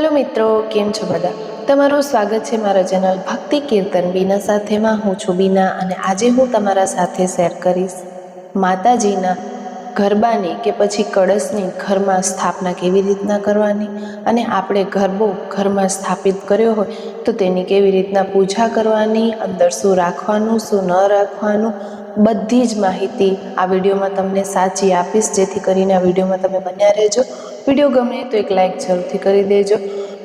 Hello મિત્રો, કેમ છો બધા? તમારું સ્વાગત છે મારા ચેનલ ભક્તિ કીર્તન બીના સાથેમાં. હું છું બીના અને આજે હું તમારા સાથે શેર કરીશ માતાજીના ગરબાની કે પછી કળશની ઘરમાં સ્થાપના કેવી રીતના કરવાની અને આપણે ગરબો ઘરમાં સ્થાપિત કર્યો હોય તો તેની કેવી રીતના પૂજા કરવાની, અંદર શું રાખવાનું, શું ન રાખવાનું, બધી જ માહિતી આ વિડીયોમાં તમને સાચી આપીશ. જેથી કરીને આ વિડીયોમાં તમે બન્યા રહેજો. વીડિયો ગમે તો એક લાઇક જરૂરથી કરી દેજો.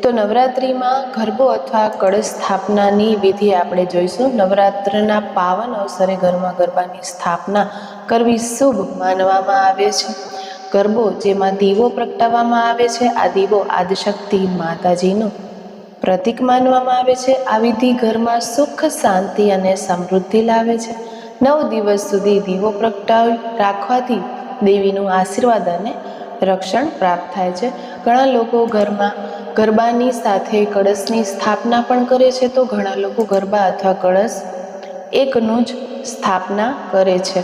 તો નવરાત્રિમાં ગરબો અથવા કળશ સ્થાપનાની વિધિ આપણે જોઈશું. નવરાત્રના પાવન અવસરે ઘરમાં ગરબાની સ્થાપના કરવી શુભ માનવામાં આવે છે. ગરબો જેમાં દીવો પ્રગટાવવામાં આવે છે. આ દીવો આદિશક્તિ માતાજીનો પ્રતીક માનવામાં આવે છે. આ વિધિ ઘરમાં સુખ, શાંતિ અને સમૃદ્ધિ લાવે છે. નવ દિવસ સુધી દીવો પ્રગટાવી રાખવાથી દેવીનું આશીર્વાદ અને રક્ષણ પ્રાપ્ત થાય છે. ઘણા લોકો ઘરમાં ગરબાની સાથે કળશની સ્થાપના પણ કરે છે તો ઘણા લોકો ગરબા અથવા કળશ એકનું જ સ્થાપના કરે છે.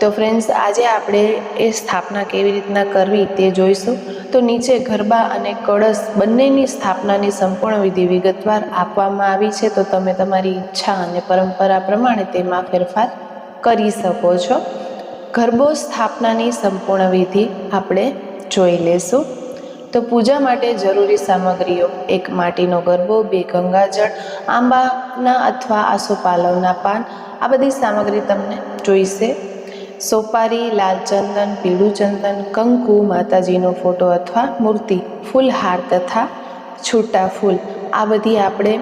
તો ફ્રેન્ડ્સ આજે આપણે એ સ્થાપના કેવી રીતના કરવી તે જોઈશું. તો નીચે ગરબા અને કળશ બંનેની સ્થાપનાની સંપૂર્ણ વિધિ વિગતવાર આપવામાં આવી છે. તો તમે તમારી ઈચ્છા અને પરંપરા પ્રમાણે તેમાં ફેરફાર કરી શકો છો. ગરબો સ્થાપનાની સંપૂર્ણ વિધિ આપણે જોઈ લેશું. તો પૂજા માટે જરૂરી સામગ્રીઓ, એક માટીનો ગરબો, બે ગંગાજળ, આંબાના અથવા આસોપાલવના પાન, આ બધી સામગ્રી તમને જોઈશે. સોપારી, લાલ ચંદન, પીળું ચંદન, કંકુ, માતાજીનો ફોટો અથવા મૂર્તિ, ફૂલહાર તથા છૂટા ફૂલ, આ બધી આપણે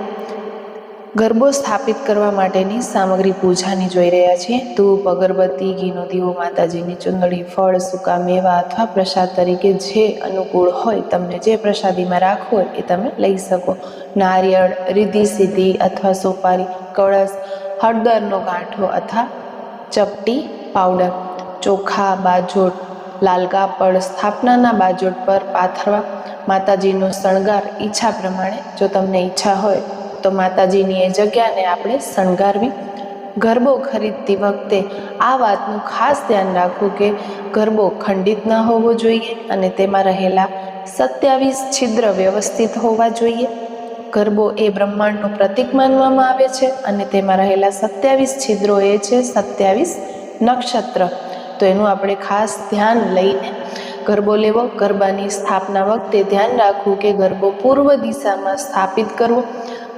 ગરબો સ્થાપિત કરવા માટેની સામગ્રી પૂજાની જોઈ રહ્યા છીએ. ધૂપ, અગરબત્તી ઘીનો દીવો માતાજીની ચુંદડી, ફળ, સૂકા મેવા અથવા પ્રસાદ તરીકે જે અનુકૂળ હોય તમને જે પ્રસાદીમાં રાખવું હોય એ તમે લઈ શકો. નારિયેળ, રીધી સીધી અથવા સોપારી, કળશ, હળદરનો ગાંઠો અથવા ચપટી પાવડર, ચોખા, બાજોટ, લાલ કાપડ, સ્થાપનાના બાજોટ પર પાથરવા, માતાજીનો શણગાર ઈચ્છા પ્રમાણે જો તમને ઈચ્છા હોય તો માતાજીની એ જગ્યાને આપણે શણગારવી. ગરબો ખરીદતી વખતે આ વાતનું ખાસ ધ્યાન રાખવું કે ગરબો ખંડિત ન હોવો જોઈએ અને તેમાં રહેલા સત્યાવીસ છિદ્ર વ્યવસ્થિત હોવા જોઈએ. ગરબો એ બ્રહ્માંડનું પ્રતીક માનવામાં આવે છે અને તેમાં રહેલા સત્યાવીસ છિદ્રો એ છે સત્યાવીસ નક્ષત્ર. તો એનું આપણે ખાસ ધ્યાન લઈને ગરબો લેવો. ગરબાની સ્થાપના વખતે ધ્યાન રાખવું કે ગરબો પૂર્વ દિશામાં સ્થાપિત કરવો.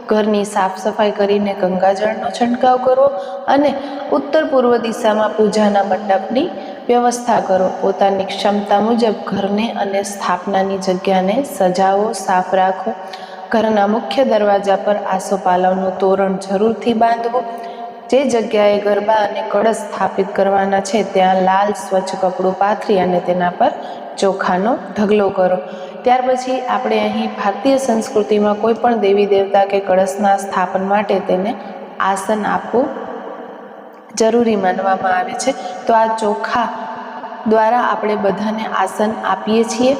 ઘરની સાફ સફાઈ કરીને ગંગાજળનો છંટકાવ કરો અને ઉત્તર પૂર્વ દિશામાં પૂજાના મંડપની વ્યવસ્થા કરો. પોતાની ક્ષમતા મુજબ ઘરને અને સ્થાપનાની જગ્યાને સજાવો, સાફ રાખો. ઘરના મુખ્ય દરવાજા પર આસોપાલવનું તોરણ જરૂરથી બાંધવું. જે જગ્યાએ ગરબા અને કળશ સ્થાપિત કરવાના છે, ત્યાં લાલ સ્વચ્છ કપડું પાથરી અને તેના પર ચોખાનો ઢગલો કરો. ત્યાર પછી આપણે અહીં ભારતીય સંસ્કૃતિમાં કોઈ પણ દેવી દેવતા કે કળશના સ્થાપન માટે તેને આસન આપવું જરૂરી માનવામાં આવે છે. તો આ ચોખા દ્વારા આપણે બધાને આસન આપીએ છીએ.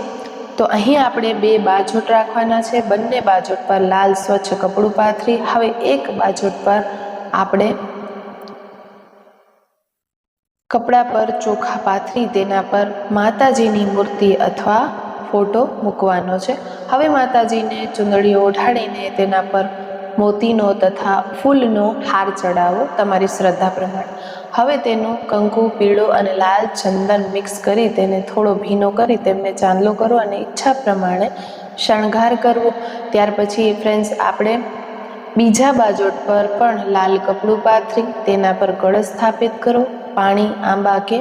તો અહીં આપણે બે બાજોટ રાખવાના છે. બંને બાજોટ પર લાલ સ્વચ્છ કપડું પાથરી, હવે એક બાજોટ પર આપણે કપડા પર ચોખા પાથરી, તેના પર માતાજીની મૂર્તિ અથવા ફોટો મૂકવાનો છે. હવે માતાજીને ચુંદડી ઓઢાડીને તેના પર મોતીનો તથા ફૂલનો હાર ચડાવો તમારી શ્રદ્ધા પ્રમાણે. હવે તેનું કંકુ, પીળો અને લાલ ચંદન મિક્સ કરી તેને થોડો ભીનો કરી તેમને ચાંદલો કરો અને ઈચ્છા પ્રમાણે શણગાર કરવો. ત્યાર પછી ફ્રેન્ડ્સ, આપણે બીજા બાજોટ પર પણ લાલ કપડું પાથરી તેના પર કળશ સ્થાપિત કરો. પાણી, આંબા કે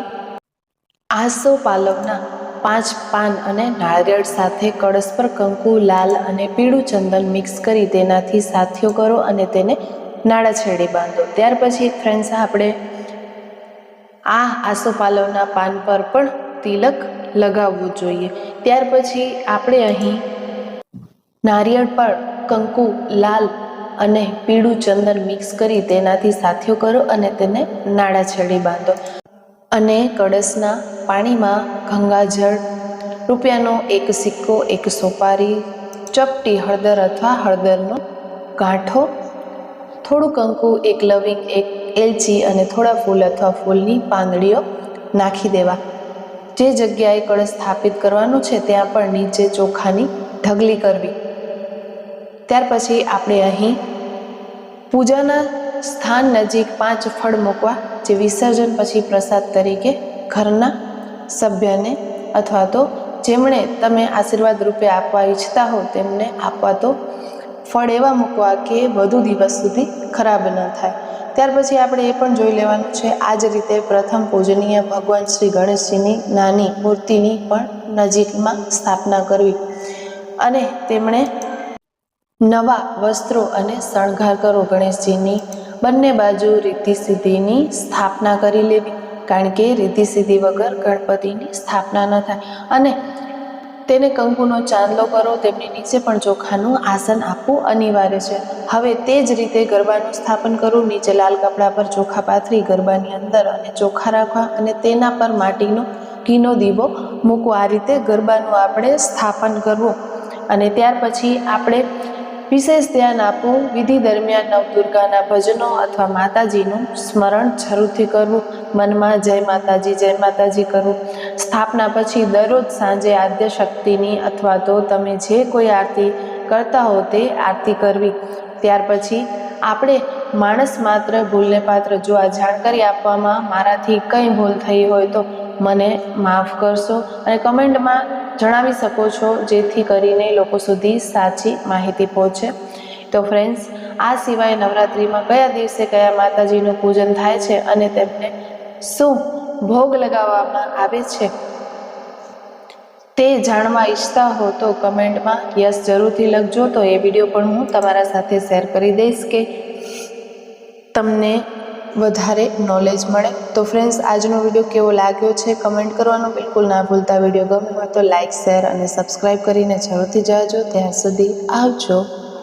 આસો પાલવના પાંચ પાન અને નાળિયેર સાથે કળશ પર કંકુ, લાલ અને પીળું ચંદન મિક્સ કરી તેનાથી સાથીઓ કરો અને તેને નાળા છેડી બાંધો. ત્યાર પછી ફ્રેન્ડ્સ આપણે આ આસોપાલવના પાન પર પણ તિલક લગાવવું જોઈએ. ત્યાર પછી, આપણે અહીં નારિયેળ પર કંકુ, લાલ અને પીળું ચંદન મિક્સ કરી તેનાથી સાથીઓ કરો અને તેને નાળા છેડી બાંધો. અને કળશના પાણીમાં ગંગાજળ, રૂપિયાનો એક સિક્કો, એક સોપારી, ચપટી હળદર અથવા હળદરનો ગાંઠો થોડું કંકુ એક લવિંગ, એક એલચી અને થોડા ફૂલ અથવા ફૂલની પાંદડીઓ નાખી દેવા. જે જગ્યાએ કળશ સ્થાપિત કરવાનું છે ત્યાં પણ નીચે ચોખાની ઢગલી કરવી. ત્યાર પછી આપણે અહીં પૂજાના સ્થાન નજીક પાંચ ફળ મૂકવા જે વિસર્જન પછી પ્રસાદ તરીકે ઘરના સભ્યને અથવા તો જેમણે તમે આશીર્વાદ રૂપે આપવા ઈચ્છતા હો તેમને આપવા તો ફળ એવા મૂકવા કે વધુ દિવસ સુધી ખરાબ ન થાય. ત્યાર પછી આપણે એ પણ જોઈ લેવાનું છે, આ જ રીતે પ્રથમ પૂજનીય ભગવાન શ્રી ગણેશજીની નાની મૂર્તિની પણ નજીકમાં સ્થાપના કરવી અને તેમણે નવા વસ્ત્રો અને શણગાર કરો ગણેશજીની બંને બાજુ રીતિ સિદ્ધિની સ્થાપના કરી લેવી. કારણ કે રીતિ સિદ્ધિ વગર ગણપતિની સ્થાપના ન થાય. અને તેને કંકુનો ચાંદલો કરો, તેમની નીચે પણ ચોખાનું આસન આપવું અનિવાર્ય છે. હવે તે જ રીતે ગરબાનું સ્થાપન કરવું, નીચે લાલ કપડા પર ચોખા પાથરી ગરબાની અંદર અને ચોખા રાખવા અને તેના પર માટીનો ઘીનો દીવો મૂકવો. આ રીતે ગરબાનું આપણે સ્થાપન કરવું. અને ત્યાર પછી આપણે વિશેષ ધ્યાન આપવું, વિધિ દરમિયાન નવદુર્ગાના ભજનો અથવા માતાજીનું સ્મરણ જરૂરથી કરવું, મનમાં જય માતાજી જય માતાજી કરવું. સ્થાપના પછી દરરોજ સાંજે આદ્ય શક્તિની અથવા તો તમે જે કોઈ આરતી કરતા હો તે આરતી કરવી. ત્યાર પછી આપણે માણસ માત્ર ભૂલને પાત્ર જો આ જાણકારી આપવામાં મારાથી કંઈ ભૂલ થઈ હોય તો મને માફ કરશો અને કમેન્ટમાં જણાવી શકો છો, જેથી કરીને લોકો સુધી સાચી માહિતી પહોંચે. તો ફ્રેન્ડ્સ આ સિવાય નવરાત્રિમાં કયા દિવસે કયા માતાજીનું પૂજન થાય છે અને તેમને શું ભોગ લગાવવામાં આવે છે, તે જાણવા ઈચ્છતા હો તો કમેન્ટમાં યસ જરૂરથી લખજો. તો એ વીડિયો પણ હું તમારા સાથે શેર કરી દઈશ કે તમને વધારે નોલેજ મળે. તો ફ્રેન્ડ્સ આજનો વીડિયો કેવો લાગ્યો છે? કમેન્ટ કરવાનું બિલકુલ ના ભૂલતા. વીડિયો ગમે તો લાઇક શેર અને સબસ્ક્રાઈબ કરીને જરૂરથી જાજો. ત્યાં સુધી આવજો.